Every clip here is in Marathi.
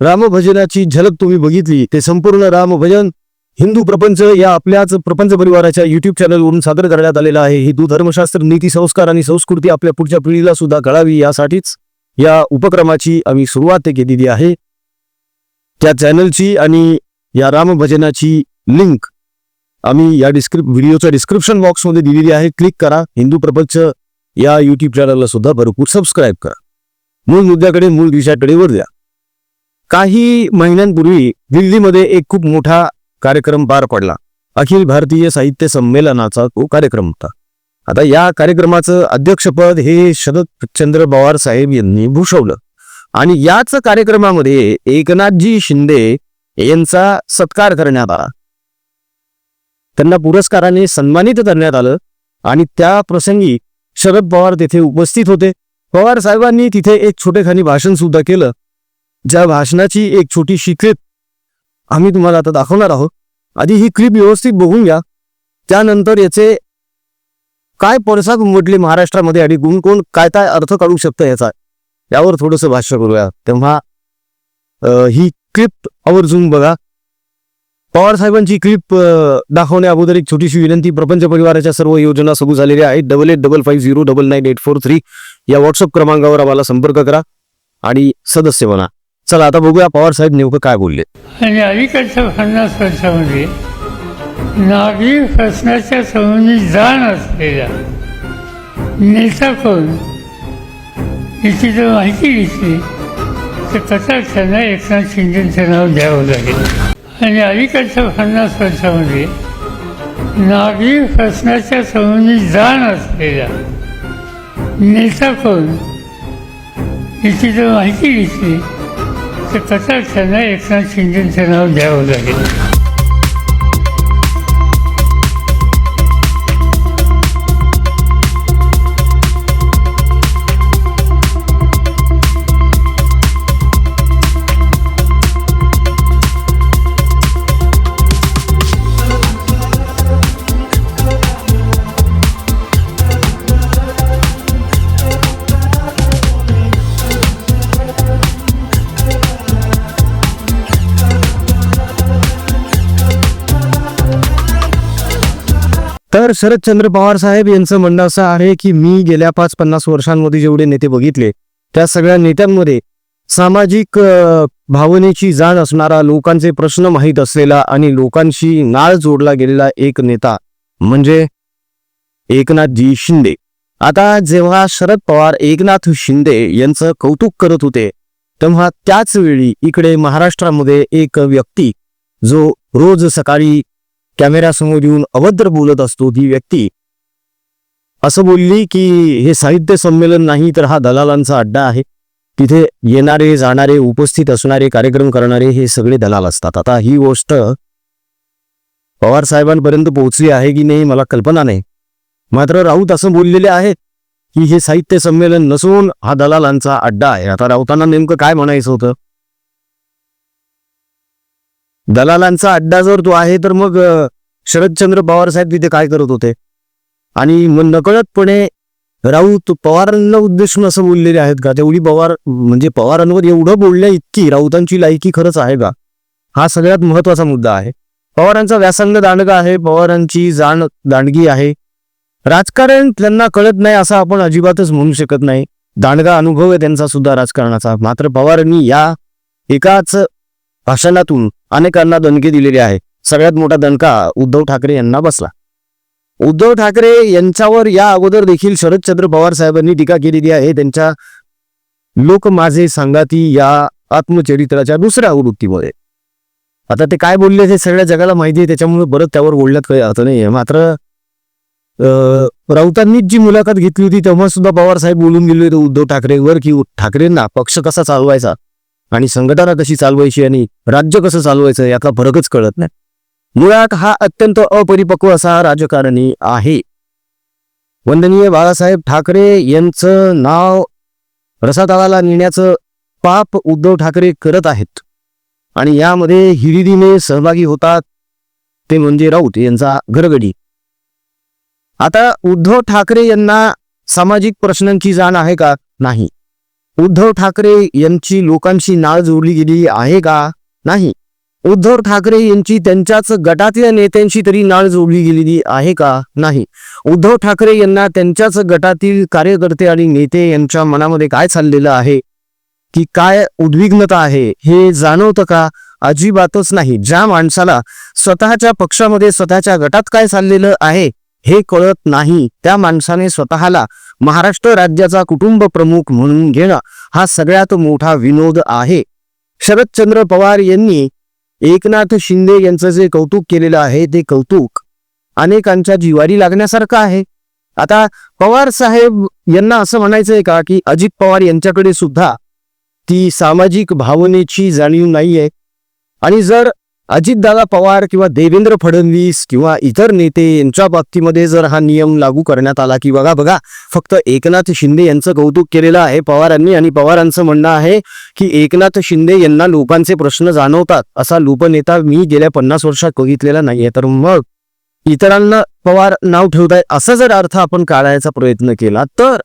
रामभजनाची झलक तुम्ही बघितली ते संपूर्ण रामभजन हिंदू प्रपंच या आपल्याच प्रपंच परिवाराच्या युट्यूब चॅनलवरून सादर करण्यात आलेलं आहे. हिंदू धर्मशास्त्र नीती संस्कार आणि संस्कृती आपल्या पुढच्या पिढीला सुद्धा कळावी यासाठीच या उपक्रमाची आम्ही सुरुवात केलेली आहे. त्या चॅनलची आणि या रामभजनाची लिंक आम्ही या डिस्क्रिप व्हिडिओच्या डिस्क्रिप्शन बॉक्समध्ये दिलेली आहे. क्लिक करा. हिंदू प्रपंच या युट्यूब चॅनलला सुद्धा भरपूर सबस्क्राईब करा. मूळ मुद्द्याकडे मूळ विषयाकडे वर द्या. काही महिन्यांपूर्वी दिल्लीमध्ये एक खूप मोठा कार्यक्रम पार पडला. अखिल भारतीय साहित्य संमेलनाचा तो कार्यक्रम होता. आता या कार्यक्रमाचं अध्यक्षपद हे शरदचंद्र पवार साहेब यांनी भूषवलं. आणि याच कार्यक्रमामध्ये एकनाथजी शिंदे यांचा सत्कार करण्यात आला. त्यांना पुरस्काराने सन्मानित करण्यात आलं आणि त्या प्रसंगी शरद पवार तेथे उपस्थित होते. पवार साहेबांनी तिथे एक छोटेखानी भाषण सुद्धा केलं. ज्या भाषणाची एक छोटीशी क्लिप आम्ही तुम्हाला आता दाखवणार आहोत आधी ही क्लिप व्यवस्थित बघून घ्या. त्यानंतर याचे काय पडसाद उमटले महाराष्ट्रामध्ये आणि कोण कोण काय काय अर्थ काढू शकतं याचा यावर थोडंसं भाष्य करूया. तेव्हा ही क्लिप आवर्जून बघा. पवार साहेबांची क्लिप दाखवण्या अगोदर एक छोटीशी विनंती. प्रपंच परिवाराच्या सर्व योजना सुरू झालेल्या आहेत. Double eight double five zero double nine eight four three या व्हॉट्सअप क्रमांकावर आम्हाला संपर्क करा आणि सदस्य बना. चला आता बघूया पवार साहेब नेमकं काय बोलले. आणि अलीकडच्या पन्नास वर्षामध्ये नागरी प्रश्नाच्या संबंधी जाण असलेला नेता कोण याची जर माहिती घेतली तर कटाक्षांना एकनाथ शिंदेचं नाव द्यावं लागेल. आणि अलीकडच्या पन्नास वर्षामध्ये नागरी प्रश्नाच्या संबंधी जाण असलेला नेता कोण याची जर माहिती घेतली तर कटाक्षांना एकनाथ शिंदेचं नाव द्यावं लागेल. तर शरदचंद्र पवार साहेब यांचं म्हणणं असं आहे की मी गेल्या पाच पन्नास वर्षांमध्ये जेवढे नेते बघितले त्या सगळ्या नेत्यांमध्ये सामाजिक भावनेची जाण असणारा लोकांचे प्रश्न माहीत असलेला आणि लोकांशी नाळ जोडला गेलेला एक नेता म्हणजे एकनाथजी शिंदे. आता जेव्हा शरद पवार एकनाथ शिंदे यांचं कौतुक करत होते तेव्हा त्याच वेळी इकडे महाराष्ट्रामध्ये एक व्यक्ती जो रोज सकाळी कॅमेऱ्यासमोर येऊन अभद्र बोलत असतो ती व्यक्ती. असं बोलली की हे साहित्य संमेलन नाही तर हा दलालांचा अड्डा आहे. तिथे येणारे जाणारे उपस्थित असणारे कार्यक्रम करणारे हे सगळे दलाल असतात. आता ही गोष्ट पवार साहेबांपर्यंत पोहोचली आहे की नाही मला कल्पना नाही. मात्र राऊत असं बोललेले आहेत की हे साहित्य संमेलन नसून हा दलालांचा अड्डा आहे. आता राऊतांना नेमकं काय म्हणायचं होतं? दलालांचा अड्डा जर तो आहे तर मग शरदचंद्र पवार साहेब तिथे काय करत होते? आणि मग नकळतपणे राऊत पवारांना उद्देशून असं बोललेले आहेत का? तेवढी पवार म्हणजे पवारांवर एवढं बोलल्या इतकी राऊतांची लायकी खरंच आहे का? हा सगळ्यात महत्त्वाचा मुद्दा आहे. पवारांचा व्यासंग दांडगा आहे पवारांची जाण दांडगी आहे. राजकारण त्यांना कळत नाही असं आपण अजिबातच म्हणू शकत नाही. दांडगा अनुभव आहे त्यांचा सुद्धा राजकारणाचा. मात्र पवारांनी या एकाच भाषणातून अनेकांना दणके दिलेले आहे. सगळ्यात मोठा दणका उद्धव ठाकरे यांना बसला. उद्धव ठाकरे यांच्यावर या अगोदर देखील शरदचंद्र पवार साहेबांनी टीका केलेली आहे. त्यांच्या लोक माझे सांगाती या आत्मचरित्राच्या दुसऱ्या आवृत्तीमध्ये आता ते काय बोलले हे सगळ्या जगाला माहिती आहे. त्याच्यामुळे बरं त्यावर बोलण्यात काही अर्थ नाहीये. मात्र अं, राऊतांनीच जी मुलाखत घेतली होती तेव्हा सुद्धा पवार साहेब बोलून गेले होते उद्धव ठाकरेवर की ठाकरेंना पक्ष कसा चालवायचा? आणि संघटना कशी चालवायची आणि राज्य कसं चालवायचं याचा फरकच कळत नाही. मुळात हा अत्यंत अपरिपक्व असा राजकारणी आहे. वंदनीय बाळासाहेब ठाकरे यांचं नाव रसातळाला नेण्याचं पाप उद्धव ठाकरे करत आहेत. आणि यामध्ये हिरिदीने सहभागी होतात ते म्हणजे राऊत यांचा घरगडी. आता उद्धव ठाकरे यांना सामाजिक प्रश्नांची जाण आहे का? नाही. उद्धव ठाकरे यांची लोकांशी नाळ जोडली गेली आहे का? नाही. उद्धव ठाकरे यांची त्यांच्याच गटातील नेत्यांशी तरी नाळ जोडली गेलेली आहे का? नाही. उद्धव ठाकरे यांना त्यांच्याच गटातील कार्यकर्ते आणि नेते यांच्या मनामध्ये काय चाललेलं आहे? की काय उद्विग्नता आहे हे जाणवतं का? अजिबातच नाही. ज्या माणसाला स्वतःच्या पक्षामध्ये स्वतःच्या गटात काय चाललेलं आहे हे कळत नाही. त्या माणसाने स्वतःला महाराष्ट्र राज्याचा कुटुंब प्रमुख म्हणून घेणं हा सगळ्यात मोठा विनोद आहे. शरदचंद्र पवार यांनी एकनाथ शिंदे यांचं जे कौतुक केलेलं आहे ते कौतुक अनेकांच्या जिवारी लागण्यासारखं आहे. आता पवार साहेब यांना असं म्हणायचंय का की अजित पवार यांच्याकडे सुद्धा ती सामाजिक भावनेची जाणीव नाहीये. आणि जर अजितदादा पवार किंवा देवेंद्र फडणवीस किंवा इतर नेते यांच्या बाबतीमध्ये जर हा नियम लागू करण्यात आला की बघा बघा फक्त एकनाथ शिंदे यांचं कौतुक केलेलं आहे पवारांनी आणि पवारांचं म्हणणं आहे की एकनाथ शिंदे यांना लोकांचे प्रश्न जाणवतात असा लोकनेता मी गेल्या पन्नास वर्षात बघितलेला नाहीये. तर मग इतरांना पवार नाव ठेवताय असा जर अर्थ आपण काढायचा प्रयत्न केला तर?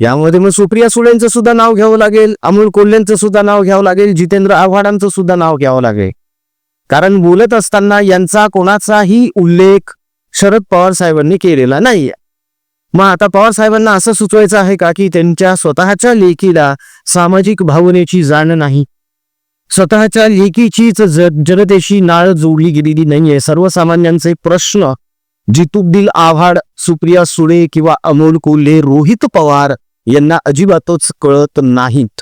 यामध्ये मग सुप्रिया सुळेंचं सुद्धा नाव घ्यावं लागेल अमोल कोल्हेंचं सुद्धा नाव घ्यावं लागेल जितेंद्र आव्हाडांचं सुद्धा नाव घ्यावं लागेल. कारण बोलत असताना यांचा कोणाचाही उल्लेख शरद पवार साहेबांनी केलेला नाहीये. मग आता पवार साहेबांना असं सुचवायचं आहे का की त्यांच्या स्वतःच्या लेखीला सामाजिक भावनेची जाण नाही? स्वतःच्या लेखीचीच जनतेशी नाळ जोडली गेलेली नाहीये. सर्वसामान्यांचे प्रश्न जितुद्दीन आव्हाड सुप्रिया सुळे किंवा अमोल कोल्हे रोहित पवार यांना अजिबातच कळत नाहीत.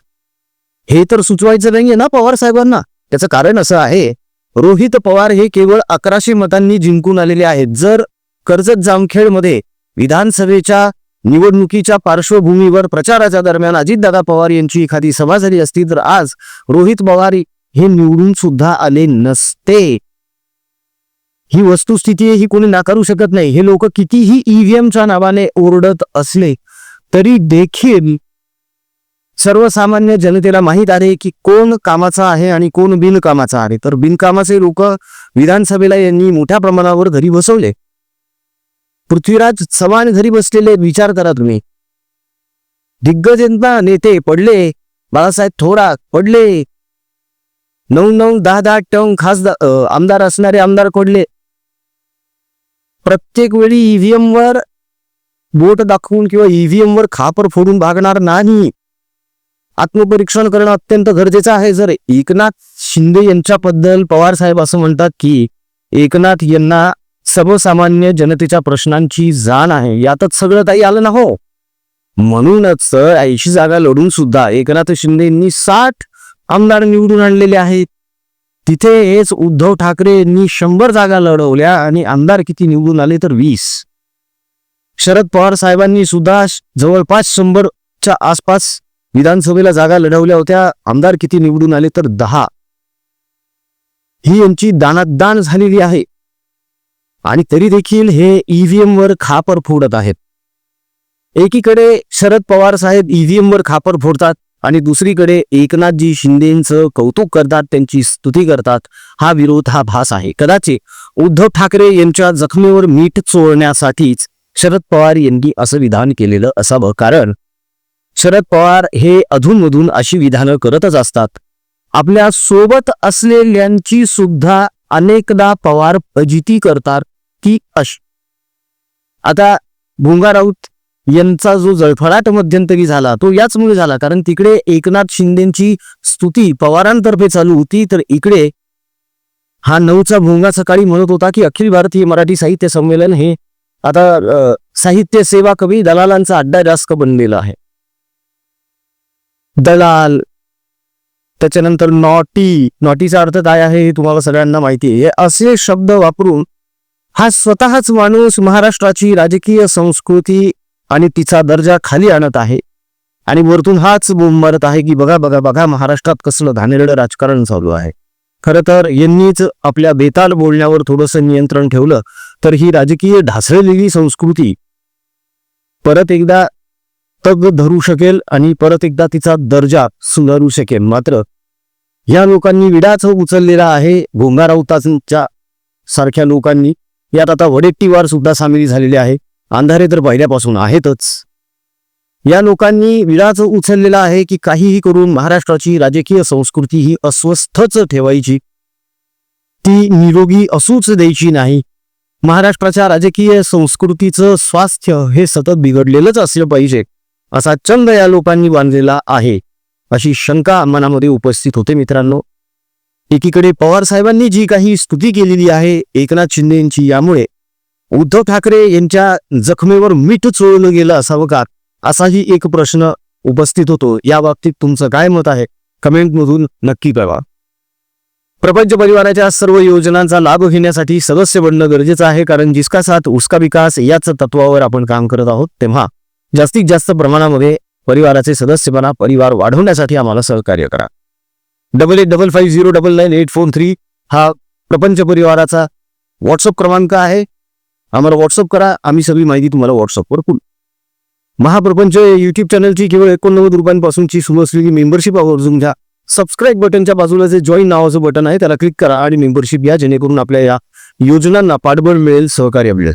हे तर सुचवायचं नाहीये ना पवार साहेबांना? त्याचं कारण असं आहे रोहित पवार हे केवळ अकराशे मतांनी जिंकून आलेले आहेत. जर कर्जत जामखेडमध्ये विधानसभेच्या निवडणुकीच्या पार्श्वभूमीवर प्रचाराच्या दरम्यान अजितदादा पवार यांची एखादी सभा झाली असती तर आज रोहित पवार हे निवडून सुद्धा आले नसते. ही वस्तुस्थिती ही कोणी नाकारू शकत नाही. हे लोक कितीही ईव्हीएमच्या नावाने ओरडत असले तरी देखील सर्वसामान्य जनतेला माहीत आहे की कोण कामाचा आहे आणि कोण बिनकामाचा आहे. तर बिनकामाचे लोक विधानसभेला यांनी मोठ्या प्रमाणावर घरी बसवले. पृथ्वीराज चव्हाण घरी बसलेले विचार करा तुम्ही. दिग्गज नेते पडले. बाळासाहेब थोरात पडले. नऊ नऊ दहा दहा टन खासदार आमदार असणारे आमदार पडले. प्रत्येक वेळी ईव्हीएम वर बोट दाखवून किंवा ईव्हीएम वर खापर फोडून भागणार नाही. आत्मपरीक्षण करणं अत्यंत गरजेचं आहे. जर एकनाथ शिंदे यांच्याबद्दल पवार साहेब असं म्हणतात की एकनाथ यांना सर्वसामान्य जनतेच्या प्रश्नांची जाण आहे. यातच सगळं काही आलं ना हो? म्हणूनच ऐंशी जागा लढून सुद्धा एकनाथ शिंदेंनी साठ आमदार निवडून आणलेले आहेत. तिथे हेच उद्धव ठाकरे यांनी शंभर जागा लढवल्या आणि आमदार किती निवडून आले तर वीस. शरद पवार साहेबांनी सुद्धा जवळपास शंभरच्या आसपास विधानसभेला जागा लढवल्या होत्या. आमदार किती निवडून आले तर दहा. ही यांची दानादान झालेली आहे. आणि तरी देखील हे ईव्हीएम वर खापर फोडत आहेत. एकीकडे शरद पवार साहेब ईव्हीएम वर खापर फोडतात आणि दुसरीकडे एकनाथजी शिंदेचं कौतुक करतात त्यांची स्तुती करतात. हा विरोध हा भास आहे. कदाचित उद्धव ठाकरे यांच्या जखमेवर मीठ चोळण्यासाठीच शरद पवार यांनी असं विधान केलेलं असावं. कारण शरद पवार हे अधूनमधून अशी विधानं करतच असतात. आपल्यासोबत असलेल्यांची सुद्धा अनेकदा पवार फजिती करतात की अश. आता भुंगा राऊत यांचा जो जळफळाट मध्यंतरी झाला तो याचमुळे झाला कारण तिकडे एकनाथ शिंदेची स्तुती पवारांतर्फे चालू होती तर इकडे हा नऊचा भोंगा सकाळी म्हणत होता की अखिल भारतीय मराठी साहित्य संमेलन हे आता साहित्य सेवा कवी दलालांचा अड्डा जास्त बनलेला आहे. दलाल. त्याच्यानंतर नॉटी नॉटीचा अर्थ काय आहे हे तुम्हाला सगळ्यांना माहिती आहे. असे शब्द वापरून हा स्वतःच माणूस महाराष्ट्राची राजकीय संस्कृती आणि तिचा दर्जा खाली आणत आहे. आणि वरतून हाच बोंब मारत आहे की बघा बघा बघा महाराष्ट्रात कसलं घाणेरडं राजकारण चालू आहे. खरं तर यांनीच आपल्या बेताल बोलण्यावर थोडंसं नियंत्रण ठेवलं तर ही राजकीय ढासळलेली संस्कृती परत एकदा तग धरू शकेल आणि परत एकदा तिचा दर्जा सुधारू शकेल. मात्र या लोकांनी विडाच उचललेला आहे. भोंगाराऊतांच्या सारख्या लोकांनी यात आता वडेट्टीवार सुद्धा सामील झालेले आहे. अंधारे तर पहिल्यापासून आहेतच. या लोकांनी विडाच उचललेला आहे की काहीही करून महाराष्ट्राची राजकीय संस्कृती ही अस्वस्थच ठेवायची. ती निरोगी असूच द्यायची नाही. महाराष्ट्राच्या राजकीय संस्कृतीचं स्वास्थ्य हे सतत बिघडलेलंच असलं पाहिजे. असा चंद या लोकांनी बांधलेला आहे अशी शंका मनामध्ये उपस्थित होते मित्रांनो. एकीकडे पवार साहेबांनी जी काही स्तुती केलेली आहे एकनाथ शिंदे यांची यामुळे उद्धव ठाकरे यांच्या जखमेवर मीठ चोळलं गेलं असावं का? असाही एक प्रश्न उपस्थित होतो. या बाबतीत तुमचं काय मत आहे? कमेंटमधून नक्की कळवा. प्रपंच परिवाराच्या सर्व योजनांचा लाभ घेण्यासाठी सदस्य बनणं गरजेचं आहे कारण जिसका साथ उसका विकास याच तत्वावर आपण काम करत आहोत तेव्हा जास्तीत जास्त प्रमाणामध्ये परिवाराचे सदस्यपणा परिवार वाढवण्यासाठी आम्हाला सहकार्य करा. Double eight double five zero double nine eight four three हा प्रपंच परिवाराचा व्हॉट्सअप क्रमांक आहे. आम्हाला व्हॉट्सअप करा. आम्ही सगळी माहिती तुम्हाला व्हॉट्सअपवर पुल महाप्रपंच युट्यूब चॅनलची केवळ एकोणनव्वद रुपयांपासूनची सुरू असलेली मेंबरशिप आवर्जून घ्या. सबस्क्राईब बटनच्या बाजूला जे जॉईन नावाचं बटन आहे त्याला क्लिक करा आणि मेंबरशिप घ्या जेणेकरून आपल्या या योजनांना पाठबळ मिळेल सहकार्य मिळेल.